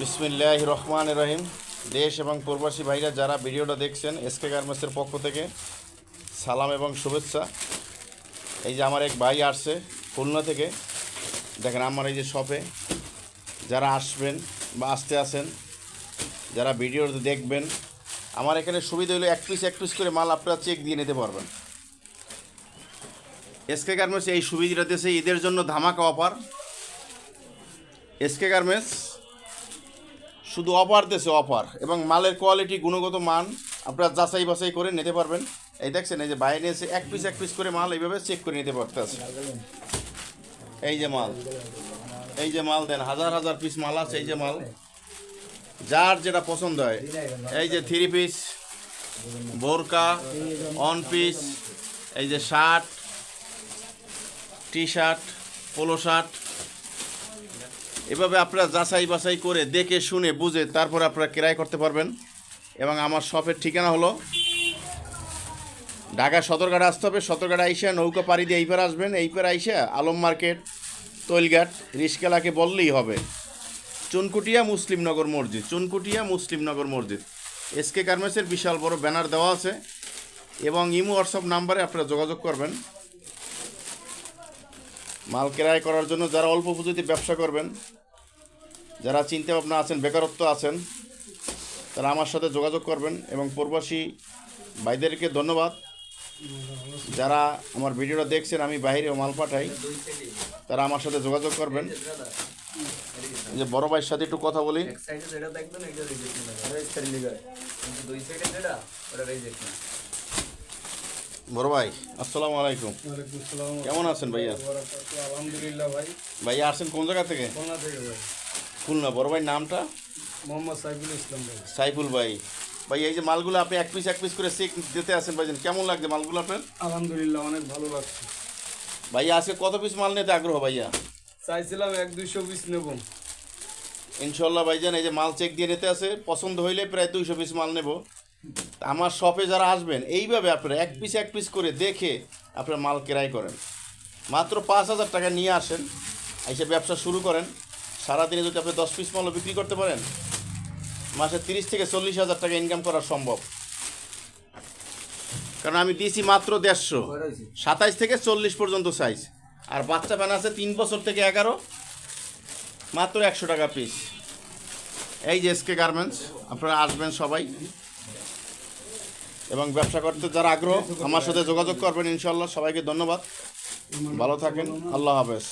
বিসমিল্লাহ রহমান রহিম। দেশ এবং প্রবাসী ভাইরা যারা ভিডিওটা দেখছেন এসকে গার্মেন্টসের পক্ষ থেকে সালাম এবং শুভেচ্ছা। এই যে আমার এক ভাই আসছে খুলনা থেকে, দেখেন আমার এই যে শপে। যারা আসবেন বা আসতে আসেন যারা ভিডিও দেখবেন, আমার এখানে সুবিধা হলো এক পিস এক পিস করে মাল আপনারা চেক দিয়ে নিতে পারবেন। এসকে গার্মেন্টস এই সুবিধাটা দিয়েছে ঈদের জন্য ধামাকা অফার। এসকে গার্মেন্টস শুধু অফার দেশে অফার এবং মালের কোয়ালিটি গুণগত মান আপনারা যাচাই বাছাই করে নিতে পারবেন। এই দেখছেন, এই যে বাইরে এসে এক পিস এক পিস করে মাল এইভাবে চেক করে নিতে পারতেছে। এই যে মাল, এই যে মাল দেন, হাজার হাজার পিস মাল আছে, এই যে মাল। যার যেটা পছন্দ হয়, এই যে থ্রি পিস বোরকা অন পিস এই যে shirt T shirt polo shirt এভাবে আপনারা যাচাই বাছাই করে দেখে, শুনে, বুঝে তারপর আপনারা ক্রয় করতে পারবেন। এবং আমার শপের ঠিকানা হলো ঢাকা সদরঘাট আসতে হবে। সদরঘাট আইসা নৌকা পাড়ি দিয়ে এইপার আসবেন। এইপার আইসা আলম মার্কেট, তৈলঘাট রিস্কেলাকে বললেই হবে। চুনকুটিয়া মুসলিমনগর মসজিদ, চুনকুটিয়া মুসলিমনগর মসজিদ। এসকে গার্মেন্টসের বিশাল বড় ব্যানার দেওয়া আছে। এবং ইমো হোয়াটসঅ্যাপ নাম্বারে আপনারা যোগাযোগ করবেন। মাল ক্রয় করার জন্য যারা অল্প পুঁজিতে ব্যবসা করবেন, যারা চিন্তা ভাবনা আছেন, বেকারত্ব আছেন, তারা আমার সাথে যোগাযোগ করবেন এবং প্রবাসী ভাইদেরকে ধন্যবাদ। যারা আমার ভিডিওটা দেখছেন, আমি বাইরে মাল পাঠাই, তারা আমার সাথে যোগাযোগ করবেন। যে বড় ভাইয়ের সাথে একটু কথা বলি। বড় ভাই আসসালামু আলাইকুম। কেমন আছেন ভাইয়া? আলহামদুলিল্লাহ ভাই। ভাইয়া আসছেন কোন জায়গা থেকে? কোনা থেকে ভাই। খুলনা বড় ভাই নামটা? মোহাম্মদ সাইফুল ইসলাম ভাই। সাইফুল ভাই। ভাই এই যে মালগুলো আপনি এক পিস এক পিস করে চেক দিতে আসেন ভাইজান কেমন লাগছে মালগুলো আপনার? আলহামদুলিল্লাহ অনেক ভালো লাগছে। ভাইয়া আজকে কত পিস মাল নিতে আগ্রহ ভাইয়া? চাইছিলাম এক দুইশো পিস নেব। ইনশাল্লাহ ভাইজান এই যে মাল চেক দিয়ে নিতে আছে পছন্দ হইলে প্রায় দুইশো পিস মাল নেব। আমার শপে যারা আসবেন এইভাবে আপনারা এক পিস এক পিস করে দেখে আপনারা মাল ক্রয় করেন। মাত্র পাঁচ হাজার টাকা নিয়ে আসেন এসে ব্যবসা শুরু করেন। সারাদিনে যদি আপনি দশ পিস মালও বিক্রি করতে পারেন মাসে তিরিশ থেকে চল্লিশ হাজার টাকা ইনকাম করা সম্ভব। কারণ আমি দিয়েছি মাত্র দেড়শো। সাতাইশ থেকে চল্লিশ পর্যন্ত সাইজ আর বাচ্চা প্যান আছে তিন বছর থেকে এগারো। মাত্র একশো টাকা পিস এই যে এসকে গার্মেন্টস আপনারা আসবেন সবাই। এবং ব্যবসা করতে যারা আগ্রহ, আমার সাথে যোগাযোগ করবেন ইনশাল্লাহ সবাইকে ধন্যবাদ। ভালো থাকেন। আল্লাহ হাফেজ।